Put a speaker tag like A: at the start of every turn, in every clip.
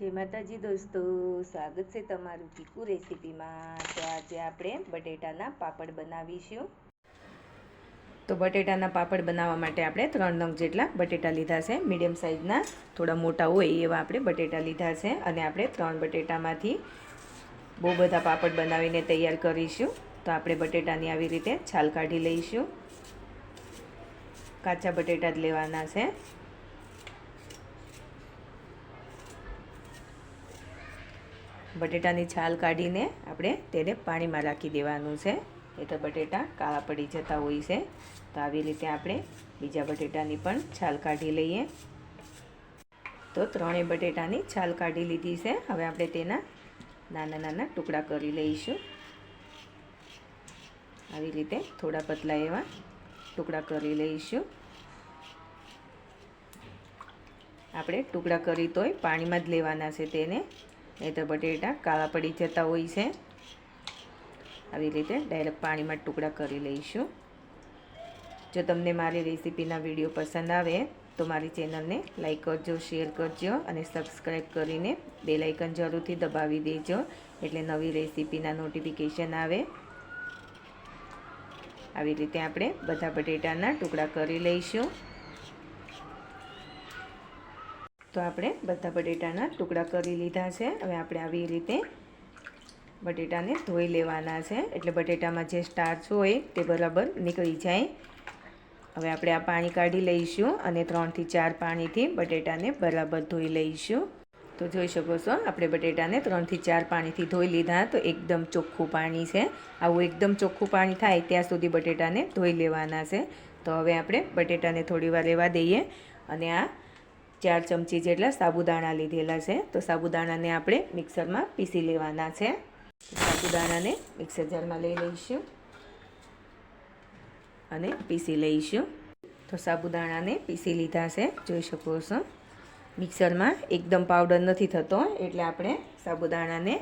A: જય માતાજી દોસ્તો, સ્વાગત છે તમારું ચીકુ રેસીપીમાં. તો આજે આપણે બટેટાના પાપડ બનાવીશું. તો બટેટાના પાપડ બનાવવા માટે આપણે ત્રણ નંગ જેટલા બટેટા લીધા છે. મીડિયમ સાઇઝના, થોડા મોટા હોય એવા આપણે બટેટા લીધા છે. અને આપણે ત્રણ બટેટામાંથી બહુ બધા પાપડ બનાવીને તૈયાર કરીશું. તો આપણે બટેટાની આવી રીતે છાલ કાઢી લઈશું. કાચા બટેટા જ લેવાના છે. બટેટાની છાલ કાઢીને આપણે તેને પાણીમાં રાખી દેવાનું છે. એ તો બટેટા કાળા પડી જતા હોય છે. તો આવી રીતે આપણે બીજા બટેટાની પણ છાલ કાઢી લઈએ. તો ત્રણેય બટેટાની છાલ કાઢી લીધી છે. હવે આપણે તેના નાના નાના ટુકડા કરી લઈશું. આવી રીતે થોડા પતલા એવા ટુકડા કરી લઈશું. આપણે ટુકડા કરી તોય પાણીમાં જ લેવાના છે તેને. નહીં તો બટેટા કાળા પડી જતા હોય છે. આવી રીતે ડાયરેક્ટ પાણીમાં ટુકડા કરી લઈશું. જો તમને મારી રેસીપીના વીડિયો પસંદ આવે તો મારી ચેનલને લાઈક કરજો શેર કરજો અને સબસ્ક્રાઈબ કરીને બે લાઇકન જરૂરથી દબાવી દેજો એટલે નવી રેસીપીના નોટિફિકેશન આવે. આવી રીતે આપણે બધા બટેટાના ટુકડા કરી લઈશું. તો આપણે બધા બટેટાના ટુકડા કરી લીધા છે. હવે આપણે આવી રીતે બટેટાને ધોઈ લેવાના છે. એટલે બટેટામાં જે સ્ટાર્ચ હોય તે બરાબર નીકળી જાય. હવે આપણે આ પાણી કાઢી લઈશું અને ત્રણથી ચાર પાણીથી બટેટાને બરાબર ધોઈ લઈશું. તો જોઈ શકો છો, આપણે બટેટાને ત્રણથી ચાર પાણીથી ધોઈ લીધા. તો એકદમ ચોખ્ખું પાણી છે. આવું એકદમ ચોખ્ખું પાણી થાય ત્યાં સુધી બટેટાને ધોઈ લેવાના છે. તો હવે આપણે બટેટાને થોડી વાર રહેવા દઈએ અને આ ચાર ચમચી જેટલા સાબુદાણા લીધેલા છે. તો સાબુદાણાને આપણે મિક્સરમાં પીસી લેવાના છે. સાબુદાણાને મિક્સર જારમાં લઈ લઈશું અને પીસી લઈશું. તો સાબુદાણાને પીસી લીધા છે. જોઈ શકો છો. મિક્સરમાં એકદમ પાવડર નથી થતો, એટલે આપણે સાબુદાણાને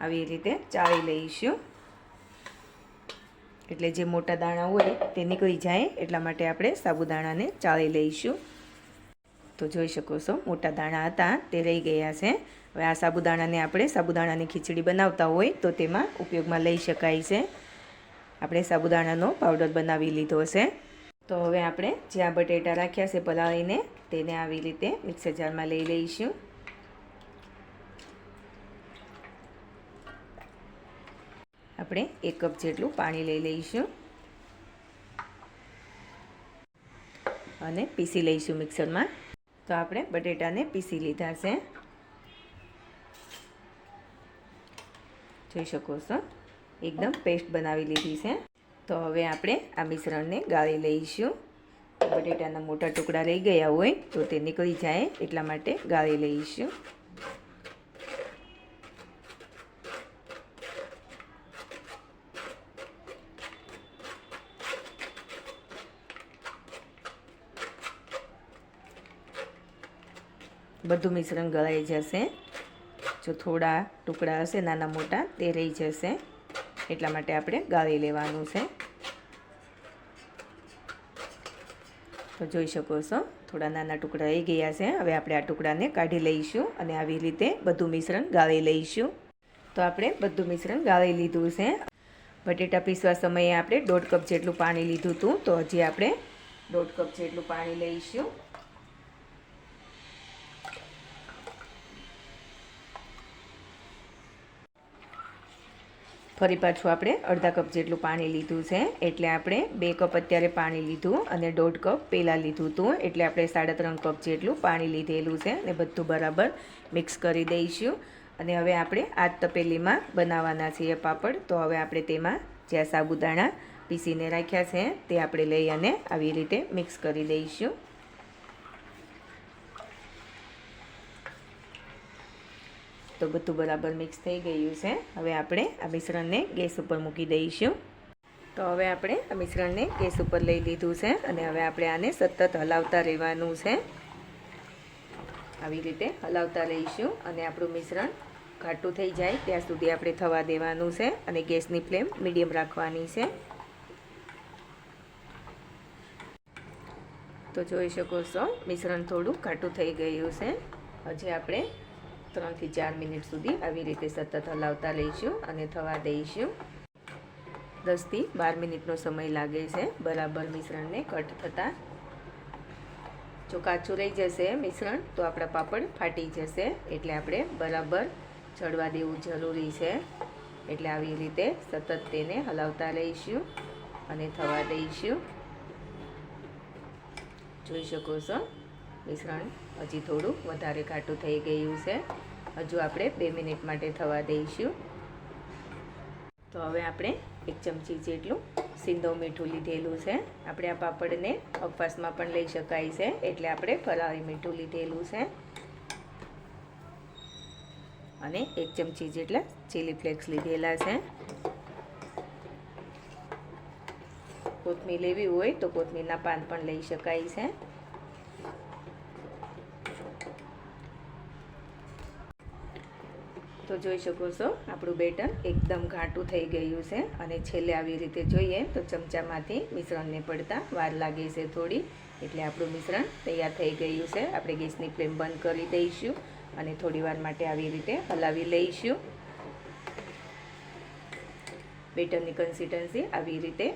A: આવી રીતે ચાળી લઈશું. એટલે જે મોટા દાણા હોય, તે નીકળી જાય, એટલા માટે આપણે સાબુદાણાને ચાળી લઈશું. તો જોઈ શકો છો, મોટા દાણા હતા, તે રહી ગયા છે. હવે આ સાબુદાણાને આપણે સાબુદાણાની ખીચડી બનાવતા હોય તો તેમાં ઉપયોગમાં લઈ શકાય છે. આપણે સાબુદાણાનો પાવડર બનાવી લીધો છે. તો હવે આપણે જ્યાં બટેટા રાખ્યા છે પલાળીને, તેને આવી રીતે મિક્સર જારમાં લઈ લઈશું. આપણે એક કપ જેટલું પાણી લઈ લઈશું. અને પીસી લઈશું મિક્સરમાં. તો આપણે બટેટાને પીસી લીધા છે. જોઈ શકો છો? એકદમ પેસ્ટ બનાવી લીધી છે. તો હવે આપણે આ મિશ્રણને ગાળી લઈશું. બટેટાના મોટા ટુકડા રહી ગયા હોય તો તે નીકળી જાય એટલા માટે ગાળી લઈશું. બધું મિશ્રણ ગળાઈ જશે. જો થોડા ટુકડા હશે, નાના મોટા, તે રહી જશે. એટલા માટે આપણે ગાળી લેવાનું છે. તો જોઈ શકો છો, થોડા નાના ટુકડા રહી ગયા છે. હવે આપણે આ ટુકડાને કાઢી લઈશું અને આવી રીતે બધું મિશ્રણ ગાળી લઈશું. તો આપણે બધું મિશ્રણ ગાળી લીધું છે. બટેટા પીસવા સમયે આપણે દોઢ કપ જેટલું પાણી લીધું હતું. તો હજી આપણે દોઢ કપ જેટલું પાણી લઈશું. ફરી પાછું આપણે અડધા કપ જેટલું પાણી લીધું છે. એટલે આપણે બે કપ અત્યારે પાણી લીધું અને દોઢ કપ પહેલાં લીધું હતું. એટલે આપણે સાડા ત્રણ કપ જેટલું પાણી લીધેલું છે અને બધું બરાબર મિક્સ કરી દઈશું. અને હવે આપણે આ તપેલીમાં બનાવવાના છીએ પાપડ. તો હવે આપણે તેમાં જ્યાં સાબુદાણા પીસીને રાખ્યા છે તે આપણે લઈ અને આવી રીતે મિક્સ કરી દઈશું. તો બધું બરાબર મિક્સ થઈ ગયું છે. હવે આપણે આ મિશ્રણને ગેસ ઉપર મૂકી દઈશું. તો હવે આપણે આ મિશ્રણને ગેસ ઉપર લઈ લીધું છે અને હવે આપણે આને સતત હલાવતા રહેવાનું છે. આવી રીતે હલાવતા રહીશું અને આપણું મિશ્રણ ઘાટું થઈ જાય ત્યાં સુધી આપણે થવા દેવાનું છે અને ગેસની ફ્લેમ મીડિયમ રાખવાની છે. તો જોઈ શકો છો, મિશ્રણ થોડું ઘાટું થઈ ગયું છે. હજી આપણે ત્રણથી ચાર મિનિટ સુધી આવી રીતે સતત હલાવતા રહીશું અને થવા દઈશું. દસથી બાર મિનિટનો સમય લાગે છે. બરાબર મિશ્રણને કટ થતાં. જો કાચું રહી જશે મિશ્રણ, તો આપણા પાપડ ફાટી જશે. એટલે આપણે બરાબર ચડવા દેવું જરૂરી છે. એટલે આવી રીતે સતત તેને હલાવતા રહીશું અને થવા દઈશું. જોઈ શકો છો? મિશ્રણ હજી થોડું વધારે ઘાટું થઈ ગયું છે. હજુ આપણે બે મિનિટ માટે થવા દઈશું. તો હવે આપણે એક ચમચી જેટલું સિંધો મીઠું લીધેલું છે. આપણે આ પાપડને અપવાસમાં પણ લઈ શકાય છે. એટલે આપણે ફરાળી મીઠું લીધેલું છે. અને એક ચમચી જેટલા ચીલી ફ્લેક્સ લીધેલા છે. કોથમીર લેવી હોય તો કોથમીરના પાન પણ લઈ શકાય છે. તો જોઈ શકો છો, આપણું બેટર એકદમ ઘાટું થઈ ગયું છે અને છેલ્લે આવી રીતે જોઈએ તો ચમચામાંથી મિશ્રણને પડતા વાર લાગે છે થોડી. એટલે આપણું મિશ્રણ તૈયાર થઈ ગયું છે. આપણે ગેસની ફ્લેમ બંધ કરી દઈશું અને થોડી વાર માટે આવી રીતે હલાવી લઈશું. બેટરની કન્સિસ્ટન્સી આવી રીતે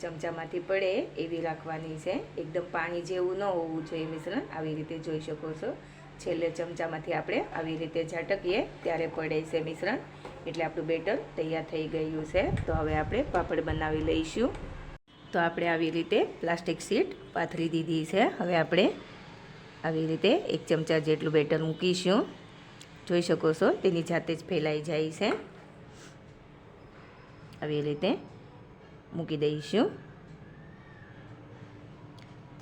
A: ચમચામાંથી પડે એવી રાખવાની છે. એકદમ પાણી જેવું ન હોવું જોઈએ મિશ્રણ. આવી રીતે જોઈ શકો છો. છેલ્લે ચમચામાંથી આપણે આવી રીતે ઝાટકીએ, ત્યારે પડે છે મિશ્રણ. એટલે આપણું બેટર તૈયાર થઈ ગયું છે. તો હવે આપણે પાપડ બનાવી લઈશું. તો આપણે આવી રીતે પ્લાસ્ટિક શીટ પાથરી દીધી છે. હવે આપણે આવી રીતે એક ચમચા જેટલું બેટર મૂકીશું. જોઈ શકો છો, તેની જાતે જ ફેલાઈ જાય છે. આવી રીતે મૂકી દઈશું.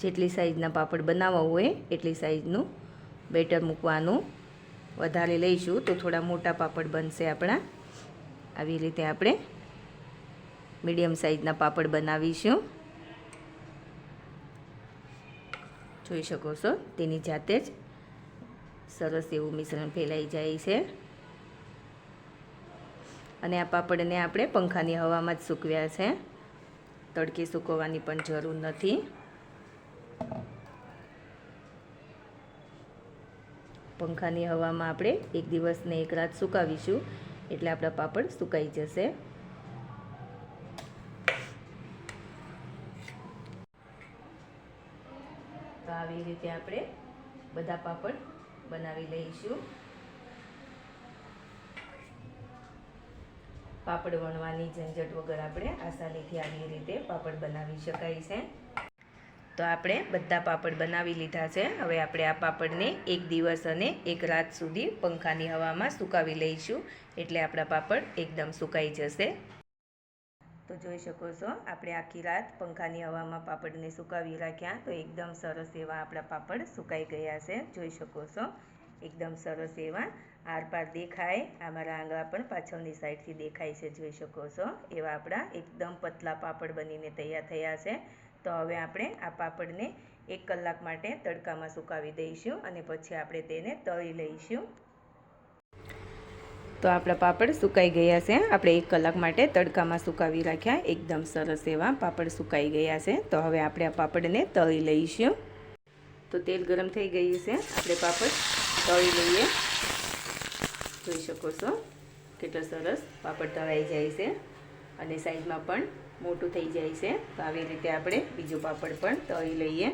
A: જેટલી સાઈઝના પાપડ બનાવવા હોય, એટલી સાઈઝનું બેટર મૂકવાનું. વધારે લઈશું તો થોડા મોટા પાપડ બનશે આપણા. આવી રીતે આપણે મીડિયમ સાઈઝના પાપડ બનાવીશું. જોઈ શકો છો, તેની જાતે જ સરસ એવું મિશ્રણ ફેલાઈ જાય છે. અને આ પાપડને આપણે પંખાની હવામાં જ સૂકવ્યા છે. તડકે સૂકવવાની પણ જરૂર નથી. પંખાની હવામાં આપણે એક દિવસને એક રાત સુકાવીશું. એટલે આપણા પાપડ સુકાઈ જશે. તો આવી રીતે આપણે બધા પાપડ બનાવી લઈશું. પાપડ વણવાની ઝંઝટ વગર આપણે આસાનીથી આવી રીતે પાપડ બનાવી શકાય છે. તો આપણે બધા પાપડ બનાવી લીધા છે. હવે આપણે આ પાપડને એક દિવસ અને એક રાત સુધી પંખાની હવામાં સુકાવી લઈશું. એટલે આપણા પાપડ એકદમ સુકાઈ જશે. તો જોઈ શકો છો, આપણે આખી રાત પંખાની હવામાં પાપડને સુકાવી રાખ્યા. તો એકદમ સરસ એવા આપણા પાપડ સુકાઈ ગયા છે. જોઈ શકો છો, એકદમ સરસ એવા આરપાર દેખાય. અમારા આંગળા પણ પાછળની સાઈડથી દેખાય છે, જોઈ શકો છો. એવા આપણા એકદમ પતલા પાપડ બનીને તૈયાર થયા છે. તો હવે આપણે આ પાપડને એક કલાક માટે તડકામાં સુકાવી દઈશું અને પછી આપણે તેને તળી લઈશું. તો આપણા પાપડ સુકાઈ ગયા છે. આપણે એક કલાક માટે તડકામાં સુકાવી રાખ્યા. એકદમ સરસ એવા પાપડ સુકાઈ ગયા છે. તો હવે આપણે આ પાપડને તળી લઈશું. તો તેલ ગરમ થઈ ગયું છે. આપણે પાપડ તળી લઈએ. જોઈ શકો છો. કેટલો સરસ પાપડ તળાઈ જાય છે. અને સાઈઝમાં પણ મોટું થઈ જાય છે. તો આવી રીતે આપણે બીજું પાપડ પણ તળી લઈએ.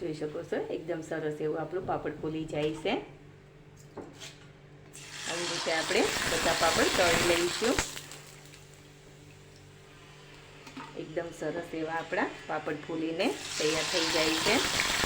A: જોઈ શકો છો, એકદમ સરસ એવું આપણું પાપડ ફૂલી જાય છે. આવી રીતે આપણે બધા પાપડ તળી લઈશું. એકદમ સરસ એવા આપણા પાપડ ફૂલીને તૈયાર થઈ જાય છે.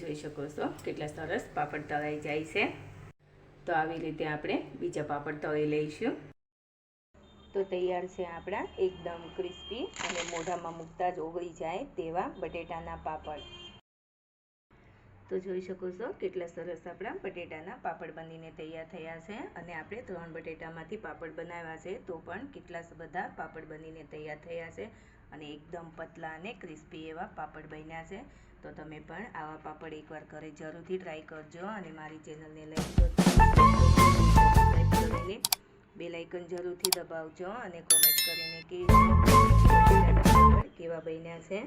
A: જોઈ શકો છો કેટલા સરસ પાપડ તળાઈ જાય છે. તો આવી રીતે આપણે બીજા પાપડ તળી લઈશું. તો તૈયાર છે આપણા એકદમ ક્રિસ્પી અને મોઢામાં મૂકતા જ ઓગળી જાય તેવા બટેટાના પાપડ. તો જોઈ શકો છો કેટલા સરસ આપણા બટેટાના પાપડ બનીને તૈયાર થયા છે અને આપણે ત્રણ બટેટામાંથી પાપડ બનાવ્યા છે તો પણ કેટલા બધા પાપડ બનીને તૈયાર થયા છે અને એકદમ પતલા અને ક્રિસ્પી એવા પાપડ બન્યા છે. તો તમે પણ આવા પાપડ એકવાર ઘરે જરૂરથી ટ્રાય કરજો અને મારી ચેનલને લઈ કરીને બે લાઇકન જરૂરથી દબાવજો અને કોમેન્ટ કરીને કેવા બન્યા છે.